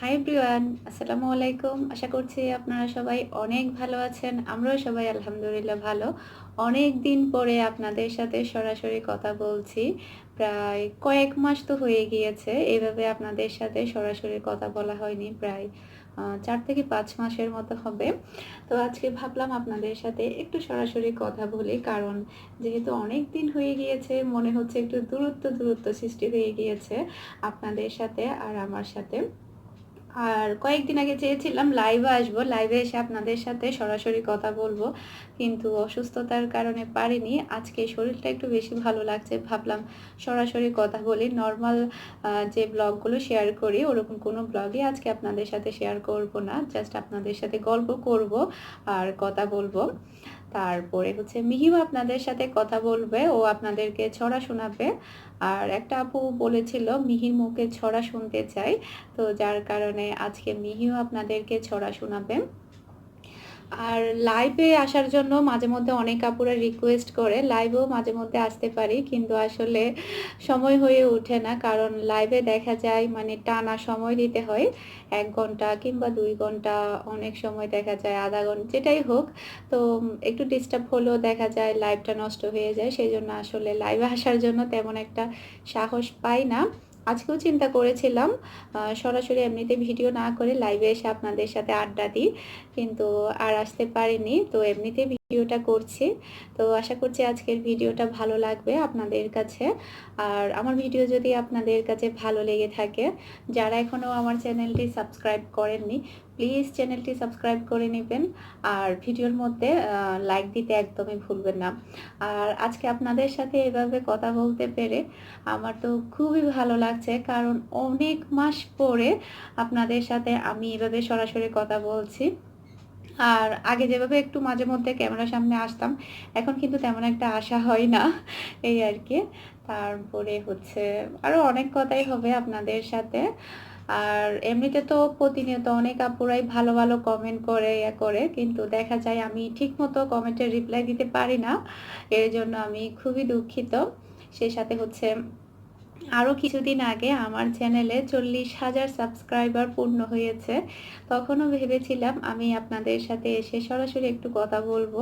Hi everyone আসসালামু আলাইকুম। আশা করছি আপনারা সবাই অনেক ভালো আছেন। আমরাও সবাই আলহামদুলিল্লাহ ভালো। অনেক দিন পরে আপনাদের সাথে সরাসরি কথা বলছি। প্রায় কয়েক মাস তো হয়ে গিয়েছে, এভাবে আপনাদের সাথে সরাসরি কথা বলা হয়নি। প্রায় চার থেকে পাঁচ মাসের মতো হবে। তো আজকে ভাবলাম আপনাদের সাথে একটু সরাসরি কথা বলি, কারণ যেহেতু অনেক দিন হয়ে গিয়েছে, মনে হচ্ছে একটু দূরত্ব দূরত্ব সৃষ্টি হয়ে গিয়েছে আপনাদের সাথে আর আমার সাথে। আর কয়েকদিন আগে চেয়েছিলাম লাইভে আসব লাইভে এসে আপনাদের সাথে সরাসরি কথা বলব। কিন্তু অসুস্থতার কারণে পারিনি। আজকে শরীরটা একটু বেশি ভালো লাগছে, ভাবলাম সরাসরি কথা বলি। নর্মাল যে ব্লগগুলো শেয়ার করি, ওরকম কোনো ব্লগই আজকে আপনাদের সাথে শেয়ার করব না। জাস্ট আপনাদের সাথে গল্প করব আর কথা বলব। তারপরে হচ্ছে মিহিও আপনাদের সাথে কথা বলবে, ও আপনাদেরকে ছড়া শোনাবে। আর একটা আপু বলেছিল, মিহির মুখে ছড়া শুনতে চাই। তো যার কারণে আজকে মিহিও আপনাদেরকে ছড়া শোনাবে। আর লাইভে আসার জন্য মাঝে মধ্যে অনেক আপুরা রিকোয়েস্ট করে। লাইভেও মাঝে মধ্যে আসতে পারি, কিন্তু আসলে সময় হয়ে ওঠে না, কারণ লাইভে দেখা যায় মানে টানা সময় দিতে হয়। এক ঘণ্টা কিংবা দুই ঘণ্টা অনেক সময় দেখা যায়, আধা ঘণ্টা, যেটাই হোক। তো একটু ডিস্টার্ব হলেও দেখা যায় লাইভটা নষ্ট হয়ে যায়, সেই জন্য আসলে লাইভে আসার জন্য তেমন একটা সাহস পাই না। আজকেও চিন্তা করেছিলাম সরাসরি এমনিতে ভিডিও না করে লাইভে এসে আপনাদের সাথে আড্ডা দিই, কিন্তু আর আসতে পারিনি, তো এমনিতে ভিডিওটা করছি। তো আশা করছি আজকের ভিডিওটা ভালো লাগবে আপনাদের কাছে। আর আমার ভিডিও যদি আপনাদের কাছে ভালো লেগে থাকে, যারা এখনও আমার চ্যানেলটি সাবস্ক্রাইব করেননি, প্লিজ চ্যানেলটি সাবস্ক্রাইব করে নেবেন। আর ভিডিওর মধ্যে লাইক দিতে একদমই ভুলবেন না। আর আজকে আপনাদের সাথে এভাবে কথা বলতে পেরে আমার তো খুবই ভালো লাগছে, কারণ অনেক মাস পরে আপনাদের সাথে আমি এভাবে সরাসরি কথা বলছি। আর আগে যেভাবে একটু মাঝে মধ্যে ক্যামেরার সামনে আসতাম, এখন কিন্তু তেমন একটা আশা হয় না, এই আর কি। তারপরে হচ্ছে আরও অনেক কথাই হবে আপনাদের সাথে। আর এমনিতে তো প্রতিনিয়ত অনেক আপুরাই ভালো ভালো কমেন্ট করে ইয়ে করে, কিন্তু দেখা যায় আমি ঠিক মতো কমেন্টের রিপ্লাই দিতে পারি না। এর জন্য আমি খুবই দুঃখিত। সেই সাথে হচ্ছে আরও কিছুদিন আগে আমার চ্যানেলে চল্লিশ হাজার সাবস্ক্রাইবার পূর্ণ হয়েছে। তখনও ভেবেছিলাম আমি আপনাদের সাথে এসে সরাসরি একটু কথা বলব।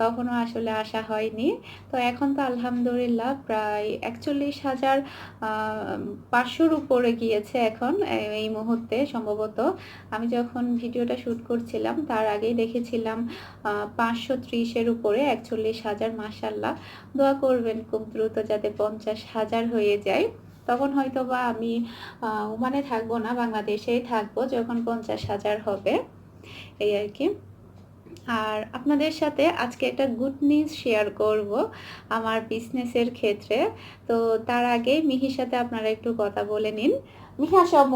তখনও আসলে আসা হয়নি। তো এখন তো আলহামদুলিল্লাহ প্রায় একচল্লিশ হাজার পাঁচশোর উপরে গিয়েছে এখন এই মুহূর্তে সম্ভবত। আমি যখন ভিডিওটা শ্যুট করছিলাম, তার আগেই দেখেছিলাম পাঁচশো ত্রিশের উপরে একচল্লিশ হাজার মাসাল্লাহ দোয়া করবেন খুব দ্রুত যাতে পঞ্চাশ হাজার হয়ে যায়। তখন হয়তো বা আমি ওমানে থাকব না, বাংলাদেশেই থাকব যখন পঞ্চাশ হাজার হবে। এই আর কি। আর আপনাদের সাথে আজকে একটা গুড নিউজ শেয়ার করব আমার বিজনেসের ক্ষেত্রে। তো তার আগে মিহির সাথে আপনারা একটু কথা বলে নিন। মিহা সম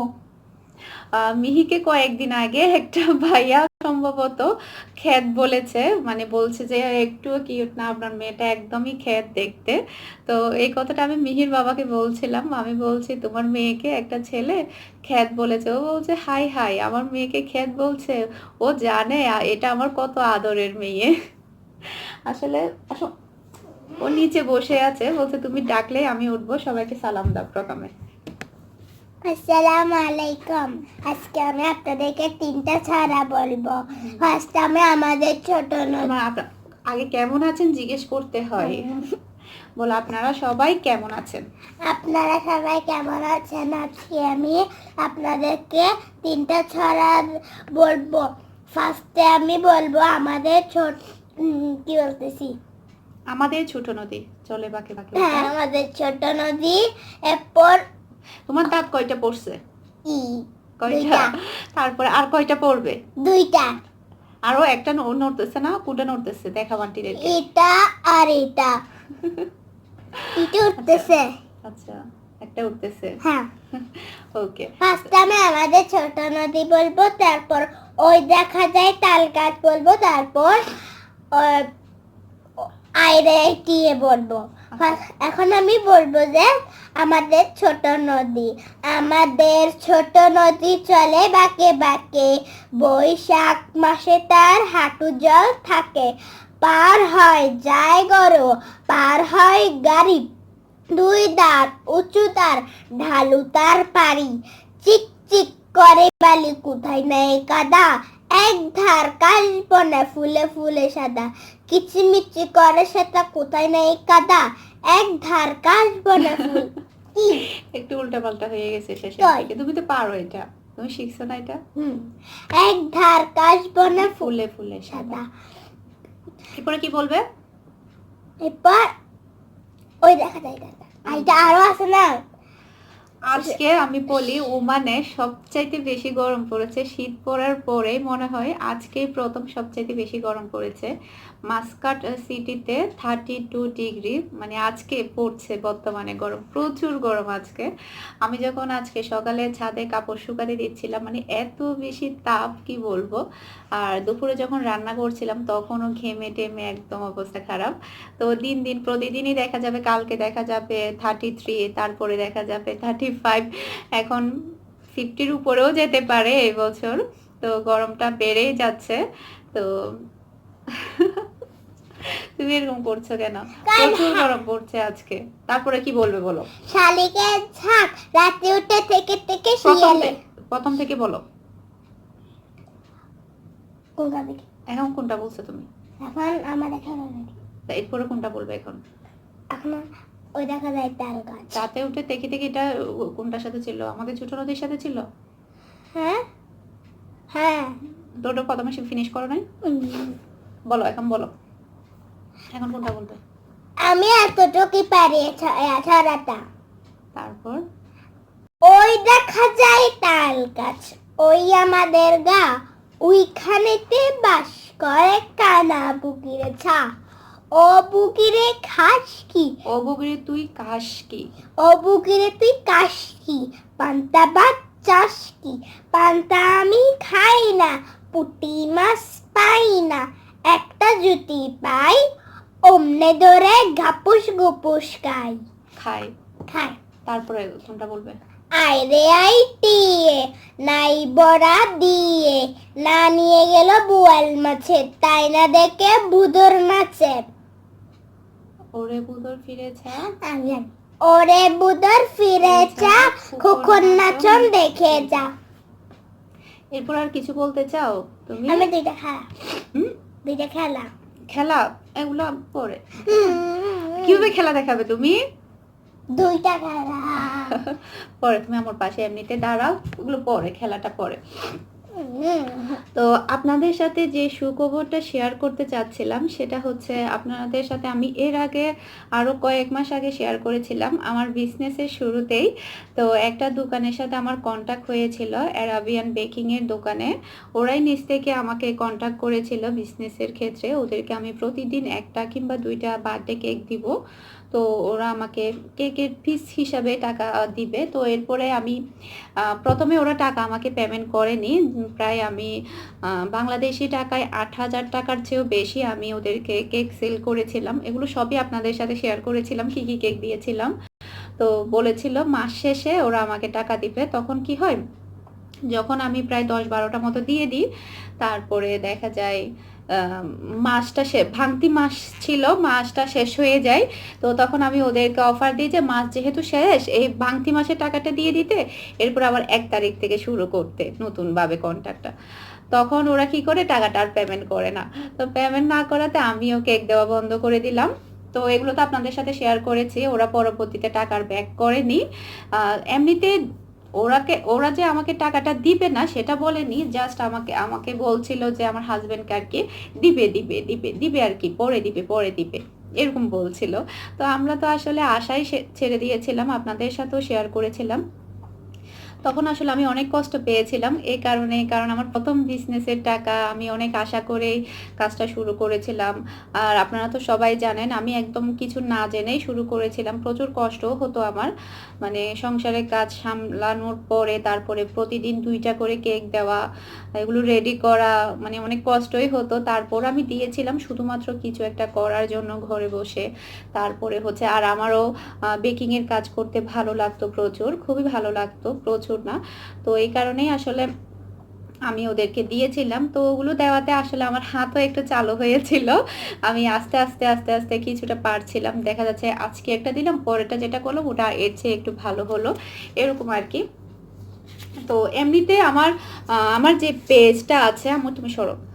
মিহিকে কয়েকদিন আগে একটা ভাইয়া সম্ভবত খ্যাত বলেছে মানে বলছে যে একটু কিউট না, আপনার মেয়েটা একদমই খ্যাত দেখতে। তো এই কথাটা আমি মিহির বাবাকে বলছিলাম, আমি বলছি, তোমার মেয়েকে একটা ছেলে খ্যাত বলেছে। ও বলছে, হাই হাই, আমার মেয়েকে খ্যাত বলছে? ও জানে এটা আমার কত আদরের মেয়ে। আসলে, আস- ও নিচে বসে আছে, বলছে, তুমি ডাকলে আমি উঠবো, সবাইকে সালাম দাও প্রথমে। আসসালামু আলাইকুম। আজকে আমি আপনাদেরকে তিনটা ছাড়া বলব। ফার্স্ট আমি আমাদের ছোট নদী আগে কেমন আছেন জিজ্ঞেস করতে হয়। বলো আপনারা সবাই কেমন আছেন? আপনারা সবাই কেমন আছেন? আজকে আমি আপনাদেরকে তিনটা ছড়া বলব। ফার্স্টে আমি বলব আমাদের ছোট কি বলতেছি? আমাদের ছোট নদী। চলে বাকি বাকে। হ্যাঁ আমাদের ছোট নদী। এরপর তোমার দাঁত কয়টা পড়ছে? কয়টা? তারপরে আর কয়টা পড়বে? দুইটা। আরও একটা নড়তেছে না? কোনটা নড়তেছে? দেখা বান্টিদের এটা আর এটা। এটা উঠতেছে। আচ্ছা একটা উঠতেছে। হ্যাঁ। ওকে ফার্স্ট আমি আমাদের ছোট নদী বলব তারপর ওই দেখা যায় তাল গাছ বলব তারপর আইরে টিয়ে বলব। এখন আমি বলব যে আমাদের ছোট নদী, আমাদের ছোট নদী চলে বাঁকে বাঁকে। বৈশাখ মাসে তার হাঁটু জল থাকে। পার হয় যায় গরু, পার হয় গাড়ি। দুই দাঁত উঁচু তার, ঢালু তার পারি চিক চিক করে বালি, কোথায় নেই কাদা? এক ধার কাশবনে ফুলে ফুলে সাদা। কিচিমিচি করে সেটা কোথায় নেই কাদা? এক ধার কাশবনে ফুল। কি? একটু উল্টা পাল্টা হয়ে গেছে? দিকে। তুমি তো পারো এটা। তুমি শিখছো না এটা? হুম। এক ধার কাশবনে ফুল। ফুলে ফুলে সাদা। এরপরে কি বলবে? এরপর ওই দেখা যায় এটা আরও আছে না? আজকে আমি বলি ওমানে সবচাইতে বেশি গরম পড়েছে। শীত পড়ার পরেই মনে হয় আজকেই প্রথম সবচাইতে বেশি গরম পড়েছে। মাস্কাট সিটিতে থার্টি টু ডিগ্রি মানে আজকে পড়ছে বর্তমানে গরম, প্রচুর গরম আজকে। আমি যখন আজকে সকালে ছাদে কাপড় শুকাতে দিচ্ছিলাম মানে এত বেশি তাপ, কি বলব? আর দুপুরে যখন রান্না করছিলাম, তখনও ঘেমে টেমে একদম অবস্থা খারাপ। তো দিন দিন, প্রতিদিনই দেখা যাবে, কালকে দেখা যাবে থার্টি থ্রি তারপরে দেখা যাবে থার্টি ফাইভ এখন ফিফটির উপরেও যেতে পারে এবছর তো গরমটা বেড়েই যাচ্ছে। তো তুমি এরকম করছ কেন? প্রচুর গরম পড়ছে আজকে। তারপরে কি বলবে বলো? শালিকে ঝাঁক রাতে উঠে থেকে থেকে শিয়ালে প্রথম থেকে বলো। কোনটা দেখি? এখন কোনটা বলছো তুমি? এখন আমার দেখা যায় না। এরপরে কোনটা বলবে এখন? এখন ওই দেখা যায় তাল গাছ। রাতে উঠে দেখি দেখি এটা কোনটার সাথে ছিল? আমাদের ছোট নদীর সাথে ছিল? হ্যাঁ? হ্যাঁ। তো ওটা প্রথমে ফিনিশ করো নাই? বলো এখন বলো। এখন কোনটা বলবে? আমি এতটুকুই পারি ছড়াটা। তারপর? ওই দেখা যায় তাল গাছ ওই আমাদের গা ওইখানেতে বাস করে কানা বুকিরে ছা। ও বুকিরে খাস কি? ও বগরি তুই কাশ কি? ও বুকিরে তুই কাস কি? পান্তা ভাত চাস কি? পান্তা আমি খাই না পুটি মাছ পাই না একটা জুতি পাই অমনে ধরে গাপুস গুপুস খাই। খাই। খাই। তারপরে কোনটা বলবে? আইরে আইটিয়ে নাই বড়া দিয়ে। না নিয়ে গেল বুয়াল মাছে তাই না দেখে বুদর নাচে। ওরে বুদর ফিরে যা আমি ওরে বুদর ফিরে যা খোকন নাচন দেখে যা। এরপর আর কিছু বলতে চাও তুমি? আমি দুইটা খেলা হুম? দুইটা খেলা। খেলা? এগুলো পরে। কীভাবে খেলা দেখাবে তুমি? দুইটা খেলা। পরে তুমি আমার পাশে এমনিতে দাঁড়াও ওগুলো পরে খেলাটা পরে। তো আপনাদের সাথে যে সুখবরটা শেয়ার করতে চাচ্ছিলাম, সেটা হচ্ছে আপনাদের সাথে আমি এর আগে আরও কয়েক মাস আগে শেয়ার করেছিলাম আমার বিজনেসের শুরুতেই। তো একটা দোকানের সাথে আমার কন্ট্যাক্ট হয়েছিল অ্যারাবিয়ান বেকিংয়ের দোকানে। ওরাই নিচ থেকে আমাকে কন্ট্যাক্ট করেছিল বিজনেসের ক্ষেত্রে। ওদেরকে আমি প্রতিদিন একটা কিংবা দুইটা বার্থডে কেক দিব। তো ওরা আমাকে কেকের পিস হিসাবে টাকা দিবে। তো এরপরে আমি প্রথমে ওরা টাকা আমাকে পেমেন্ট করেনি। প্রায় আমি বাংলাদেশি টাকায় আট হাজার টাকার চেয়েও বেশি আমি ওদেরকে কেক সেল করেছিলাম। এগুলো সবই আপনাদের সাথে শেয়ার করেছিলাম, কি কি কেক দিয়েছিলাম। তো বলেছিল, মাস শেষে ওরা আমাকে টাকা দিবে। তখন কি হয়, যখন আমি প্রায় দশ বারোটা মতো দিয়ে দিই, তারপরে দেখা যায় মাসটা সে ভাঙতি মাস ছিল, মাসটা শেষ হয়ে যায়। তো তখন আমি ওদেরকে অফার দিই যে, মাস যেহেতু শেষ, এই ভাঙতি মাসের টাকাটা দিয়ে দিতে, এরপর আবার এক তারিখ থেকে শুরু করতে নতুনভাবে কন্ট্রাক্টটা তখন ওরা কি করে, টাকাটা আর পেমেন্ট করে না। তো পেমেন্ট না করাতে আমিও কেক দেওয়া বন্ধ করে দিলাম। তো এগুলো তো আপনাদের সাথে শেয়ার করেছি, ওরা পরবর্তীতে টাকার ব্যাক করেনি। এমনিতে ওরাকে, ওরা যে আমাকে টাকাটা দিবে না, সেটা বলেনি জাস্ট আমাকে আমাকে বলছিল যে আমার হাজবেন্ডকে আর কি দিবে দিবে দিবে দিবে আর কি, পরে দিবে পরে দিবে, এরকম বলছিল। তো আমরা তো আসলে আশাই ছেড়ে দিয়েছিলাম, আপনাদের সাথেও শেয়ার করেছিলাম। তখন আসলে আমি অনেক কষ্ট পেয়েছিলাম এই কারণে, কারণ আমার প্রথম বিজনেসের টাকা আমি অনেক আশা করেই কাজটা শুরু করেছিলাম। আর আপনারা তো সবাই জানেন, আমি একদম কিছু না জেনেই শুরু করেছিলাম। প্রচুর কষ্টও হতো আমার। মানে সংসারের কাজ সামলানোর পরে তারপরে প্রতিদিন দুইটা করে কেক দেওয়া, এগুলো রেডি করা মানে অনেক কষ্টই হতো। তারপর আমি দিয়েছিলাম শুধুমাত্র কিছু একটা করার জন্য ঘরে বসে। তারপরে হচ্ছে, আর আমারও বেকিং এর কাজ করতে ভালো লাগতো প্রচুর, খুবই ভালো লাগতো প্রচুর। না। তো এই কারণেই আসলে আমি ওদেরকে দিয়েছিলাম। তো ওগুলো দেওয়াতে আসলে আমার হাতও একটু চালু হয়েছিল। আমি আস্তে আস্তে আস্তে আস্তে কিছুটা পারছিলাম। দেখা যাচ্ছে আজকে একটা দিলাম পরেটা যেটা করলাম ওটা এর চেয়ে একটু ভালো হলো। এরকম আর কি। তো এমনিতে আমার আমার যে পেজটা আছে আমার তুমি সরো। আম-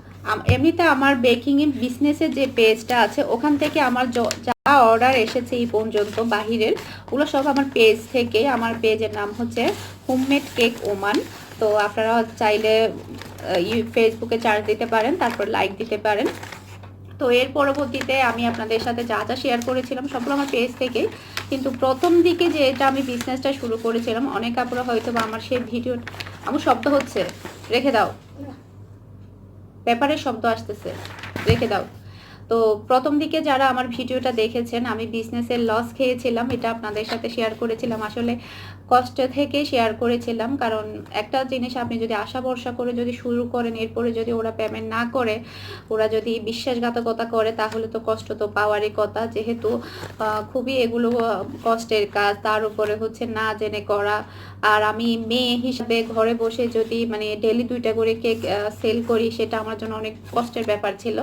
এমনিতে আমার বেকিং বিজনেসের যে পেজটা আছে, ওখান থেকে আমার যা অর্ডার এসেছে এই পর্যন্ত বাহিরের, ওগুলো সব আমার পেজ থেকে, আমার পেজের নাম হচ্ছে হোমমেড কেক ওমান তো আপনারা চাইলে ফেসবুকে চার্জ দিতে পারেন, তারপর লাইক দিতে পারেন। তো এর পরবর্তীতে আমি আপনাদের সাথে যা যা শেয়ার করেছিলাম, সবগুলো আমার পেজ থেকে। কিন্তু প্রথম দিকে যে এটা আমি বিজনেসটা শুরু করেছিলাম, অনেক আপুরা হয়তো বা আমার সেই ভিডিও আমার শব্দ হচ্ছে, রেখে দাও। পেপারের শব্দ আসতেছে। রেখে দাও। তো প্রথম দিকে যারা আমার ভিডিওটা দেখেছেন, আমি বিজনেসের লস খেয়েছিলাম, এটা আপনাদের সাথে শেয়ার করেছিলাম। আসলে কষ্ট থেকে শেয়ার করেছিলাম, কারণ একটা জিনিস আপনি যদি আশা ভরসা করে যদি শুরু করেন, এরপরে যদি ওরা পেমেন্ট না করে, ওরা যদি বিশ্বাসঘাতকতা করে, তাহলে তো কষ্ট তো পাওয়ারই কথা। যেহেতু খুবই এগুলো কষ্টের কাজ, তার উপরে হচ্ছে না জেনে করা। আর আমি মেয়ে হিসাবে ঘরে বসে যদি মানে ডেলি দুইটা করে কেক সেল করি, সেটা আমার জন্য অনেক কষ্টের ব্যাপার ছিল।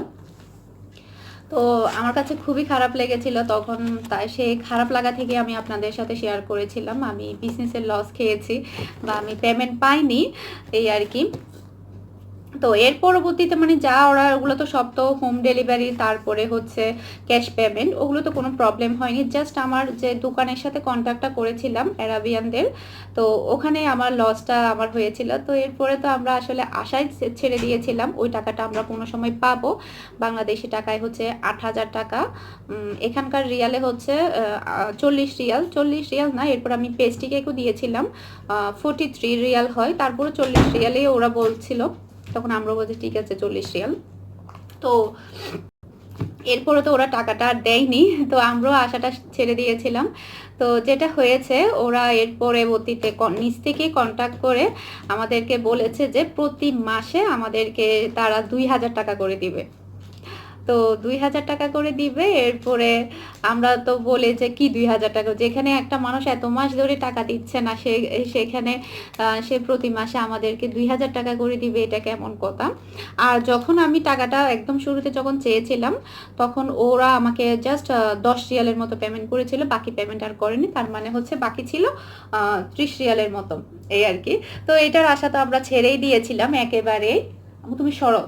তো আমার কাছে খুবই খারাপ লেগেছিল। তখন তাই সেই খারাপ লাগা থেকে আমি আপনাদের সাথে শেয়ার করেছিলাম। আমি বিজনেসের লস খেয়েছি বা আমি পেমেন্ট পাইনি, এই আর কি। তো এর পরবর্তীতে মানে যা ওরা, ওগুলো তো সব তো হোম ডেলিভারি তারপরে হচ্ছে ক্যাশ পেমেন্ট ওগুলো তো কোনো প্রবলেম হয়নি। জাস্ট আমার যে দোকানের সাথে কন্ট্যাক্টটা করেছিলাম অ্যারাবিয়ানদের, তো ওখানে আমার লসটা আমার হয়েছিল। তো এরপরে তো আমরা আসলে আশায় ছেড়ে দিয়েছিলাম, ওই টাকাটা আমরা কোনো সময় পাবো। বাংলাদেশি টাকায় হচ্ছে আট হাজার টাকা। এখানকার রিয়ালে হচ্ছে চল্লিশ রিয়াল। চল্লিশ রিয়াল না, এরপর আমি পেস্টিকেও দিয়েছিলাম। ফোর্টি থ্রি রিয়াল হয়। তারপরে চল্লিশ রিয়ালে ওরা বলছিল। তখন আমরা বলছি, ঠিক আছে, চল্লিশ রিয়াল। তো এরপরে তো ওরা টাকাটা আর দেয়নি। তো আমরাও আশাটা ছেড়ে দিয়েছিলাম। তো যেটা হয়েছে, ওরা এর কন- নিচ থেকে কন্ট্যাক্ট করে আমাদেরকে বলেছে যে, প্রতি মাসে আমাদেরকে তারা দুই হাজার টাকা করে দিবে। তো দুই হাজার টাকা করে দিবে, এরপরে আমরা তো বলে যে কি দুই হাজার টাকা? যেখানে একটা মানুষ এত মাস ধরে টাকা দিচ্ছে না, সে, সেখানে সে প্রতি মাসে আমাদেরকে দুই হাজার টাকা করে দিবে, এটা কেমন কথা? আর যখন আমি টাকাটা একদম শুরুতে যখন চেয়েছিলাম, তখন ওরা আমাকে জাস্ট দশ রিয়ালের মতো পেমেন্ট করেছিল, বাকি পেমেন্ট আর করেনি, তার মানে হচ্ছে বাকি ছিল ত্রিশ রিয়ালের মতো, এই আর কি। তো এটার আশা তো আমরা ছেড়েই দিয়েছিলাম, একেবারেই। তুমি সরো।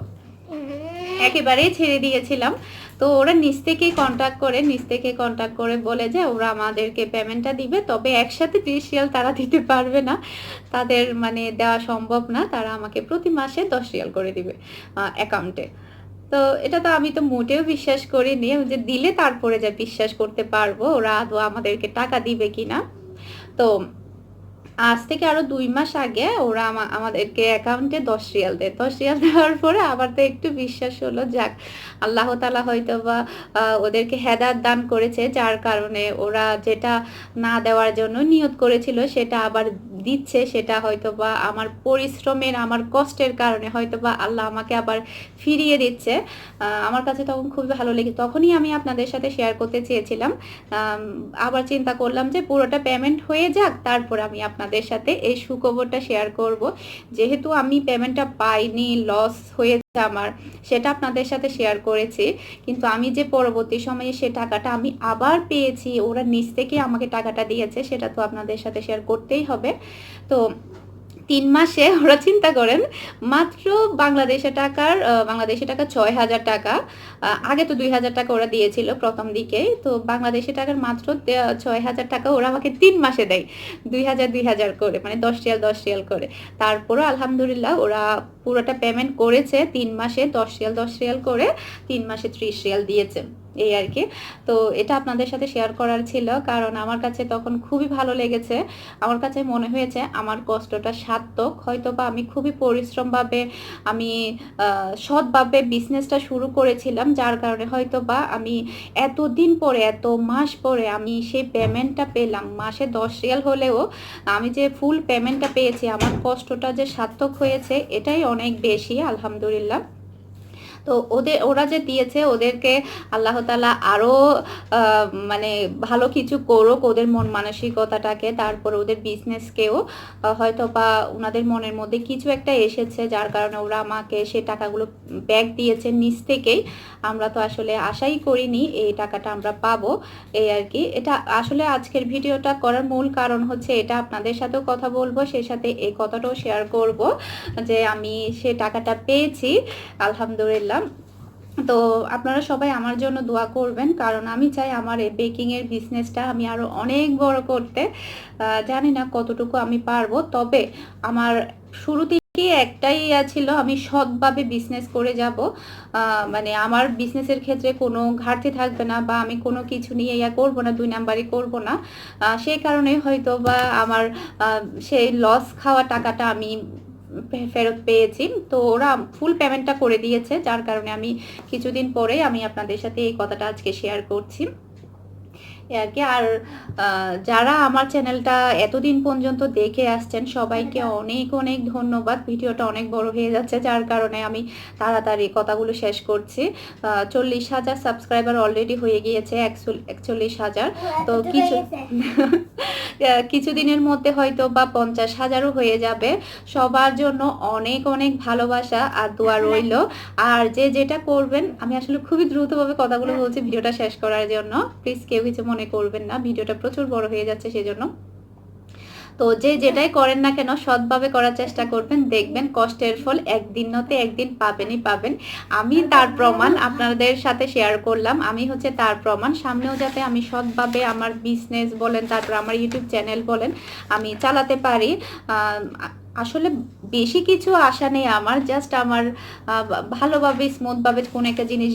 একেবারেই ছেড়ে দিয়েছিলাম। তো ওরা নিচ থেকে কন্ট্যাক্ট করে নিচ থেকে কন্ট্যাক্ট করে বলে যে, ওরা আমাদেরকে পেমেন্টটা দিবে। তবে একসাথে ত্রিশ রিয়াল তারা দিতে পারবে না। তাদের মানে দেওয়া সম্ভব না। তারা আমাকে প্রতি মাসে দশ রিয়াল করে দিবে অ্যাকাউন্টে তো এটা তো আমি তো মোটেও বিশ্বাস করিনি। যে দিলে তারপরে যা বিশ্বাস করতে পারব। ওরা আদৌ আমাদেরকে টাকা দিবে কিনা। তো আজ থেকে আরও দুই মাস আগে ওরা আমাদেরকে অ্যাকাউন্টে দশ রিয়াল দেয়। দশ রিয়াল দেওয়ার পরে আবার তো একটু বিশ্বাস হলো, যাক, আল্লাহ তালা হয়তো বা ওদেরকে হেদার দান করেছে, যার কারণে ওরা যেটা না দেওয়ার জন্য নিয়ত করেছিল, সেটা আবার দিচ্ছে, সেটা হয়তো বা আমার পরিশ্রমের, আমার কষ্টের কারণে হয়তো বা আল্লাহ আমাকে আবার ফিরিয়ে দিচ্ছে। আমার কাছে তখন খুবই ভালো লেগে, তখনই আমি আপনাদের সাথে শেয়ার করতে চেয়েছিলাম। আবার চিন্তা করলাম যে পুরোটা পেমেন্ট হয়ে যাক, তারপর আমি আপনাদের সাথে এই সুখবরটা শেয়ার করব। যেহেতু আমি পেমেন্টটা পাইনি লস হয়েছে আমার, সেটা আপনাদের সাথে শেয়ার করেছি। কিন্তু আমি যে পরবর্তী সময়ে সে টাকাটা আমি আবার পেয়েছি, ওরা নিচ থেকে আমাকে টাকাটা দিয়েছে, সেটা তো আপনাদের সাথে শেয়ার করতেই হবে। তো তিন মাসে ওরা চিন্তা করেন, মাত্র বাংলাদেশে টাকার বাংলাদেশি টাকা ছয় হাজার টাকা আগে তো দুই হাজার টাকা ওরা দিয়েছিল প্রথম দিকে, তো বাংলাদেশি টাকার মাত্র ছয় হাজার টাকা ওরা আমাকে তিন মাসে দেয়, দুই হাজার দুই হাজার করে মানে দশ রিয়াল দশ রিয়াল করে। তারপরও আলহামদুলিল্লাহ ওরা পুরোটা পেমেন্ট করেছে, তিন মাসে দশ রিয়াল দশ রিয়াল করে, তিন মাসে ত্রিশ রিয়াল দিয়েছে। এই আর কি। তো এটা আপনাদের সাথে শেয়ার করার ছিল, কারণ আমার কাছে তখন খুবই ভালো লেগেছে। আমার কাছে মনে হয়েছে আমার কষ্টটা সার্থক হয়তো বা আমি খুবই পরিশ্রমভাবে আমি সৎভাবে বিজনেসটা শুরু করেছিলাম, যার কারণে হয়তো বা আমি এতদিন পরে, এত মাস পরে আমি সেই পেমেন্টটা পেলাম, মাসে দশ রিয়াল হলেও আমি যে ফুল পেমেন্টটা পেয়েছি, আমার কষ্টটা যে সার্থক হয়েছে, এটাই অনেক বেশি, আলহামদুলিল্লাহ। তো ওদের ওরা যে দিয়েছে ওদেরকে আল্লাহ তালা আরও মানে ভালো কিছু করুক ওদের মন মানসিকতাটাকে, তারপর ওদের বিজনেসকেও হয়তো বা ওনাদের মনের মধ্যে কিছু একটা এসেছে যার কারণে ওরা আমাকে সে টাকাগুলো ব্যাগ দিয়েছে নিচ থেকেই। আমরা তো আসলে আশাই করিনি এই টাকাটা আমরা পাবো, এই আর কি। এটা আসলে আজকের ভিডিওটা করার মূল কারণ হচ্ছে এটা আপনাদের সাথেও কথা বলব সেই সাথে এই কথাটাও শেয়ার করব যে আমি সে টাকাটা পেয়েছি, আলহামদুলিল্লাহ। তো আপনারা সবাই আমার জন্য দোয়া করবেন, কারণ আমি চাই আমার এই বেকিংয়ের বিজনেসটা আমি আরও অনেক বড় করতে। জানি না কতটুকু আমি পারব, তবে আমার শুরুতে একটাই ছিল, আমি সৎভাবে বিজনেস করে যাব। মানে আমার বিজনেসের ক্ষেত্রে কোনো ঘাটতি থাকবে না বা আমি কোনো কিছু নিয়ে ইয়া করব না, দুই নাম্বারই করব না। সেই কারণে হয়তো বা আমার সেই লস খাওয়া টাকাটা আমি ফেরত পেয়েছি। তো ওরা ফুল পেমেন্টটা করে দিয়েছে। যার কারণে আমি কিছুদিন পরে আমি আপনাদের সাথে এই কথাটা আজকে শেয়ার করছি। এই আর কি। আর যারা আমার চ্যানেলটা এতদিন পর্যন্ত দেখে আসছেন সবাইকে অনেক অনেক ধন্যবাদ। ভিডিওটা অনেক বড় হয়ে যাচ্ছে যার কারণে আমি তাড়াতাড়ি কথাগুলো শেষ করছি। চল্লিশ হাজার সাবস্ক্রাইবার অলরেডি হয়ে গিয়েছে একচল্লিশ হাজার। তো কিছু কিছুদিনের মধ্যে হয়তো বা পঞ্চাশ হাজারও হয়ে যাবে। সবার জন্য অনেক অনেক ভালোবাসা আর দোয়া রইল। আর যে যেটা করবেন আমি আসলে খুবই দ্রুতভাবে কথাগুলো বলছি ভিডিওটা শেষ করার জন্য। প্লিজ কেউ কিছু মনে করবেন না, ভিডিওটা প্রচুর বড় হয়ে যাচ্ছে সেজন্য। তো যে যেটাই করেন না কেন, সৎভাবে করার চেষ্টা করবেন, দেখবেন কষ্টের ফল একদিন নতে একদিন পাবেনই পাবেন। আমি তার প্রমাণ আপনাদের সাথে শেয়ার করলাম। আমি হচ্ছে তার প্রমাণ। সামনেও যাতে আমি সৎভাবে আমার বিজনেস বলেন, তারপর আমার ইউটিউব চ্যানেল বলেন, আমি চালাতে পারি আসলে বেশি কিছু আশা নেই আমার জাস্ট আমার ভালোভাবে স্মুথভাবে কোনো একটা জিনিস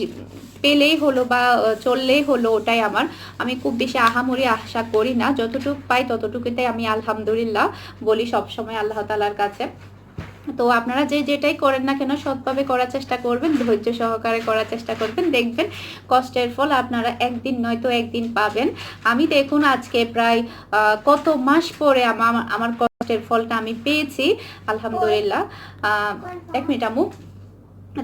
পেলেই হলো বা চললেই হলো ওটাই আমার। আমি খুব বেশি আহামরি আশা করি না, যতটুকু পাই ততটুকুতেই আমি আলহামদুলিল্লাহ বলি সবসময় আল্লাহ তালার কাছে। তো আপনারা যে যেটাই করেন না কেন, সৎভাবে করার চেষ্টা করবেন, ধৈর্য সহকারে করার চেষ্টা করবেন। দেখবেন কষ্টের ফল আপনারা একদিন নয়তো একদিন পাবেন। আমি দেখুন আজকে প্রায় কত মাস পরে আমার আমার কষ্টের ফলটা আমি পেয়েছি, আলহামদুলিল্লাহ। এক মিনিট আমু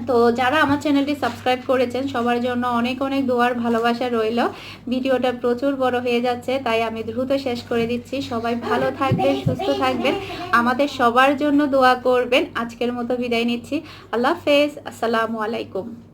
তো যারা আমার চ্যানেলটি সাবস্ক্রাইব করেছেন, সবার জন্য অনেক অনেক দোয়ার ভালোবাসা রইল। ভিডিওটা প্রচুর বড় হয়ে যাচ্ছে, তাই আমি দ্রুত শেষ করে দিচ্ছি। সবাই ভালো থাকবেন, সুস্থ থাকবেন। আমাদের সবার জন্য দোয়া করবেন। আজকের মতো বিদায় নিচ্ছি। আল্লাহ হাফেজ। আসসালামু আলাইকুম।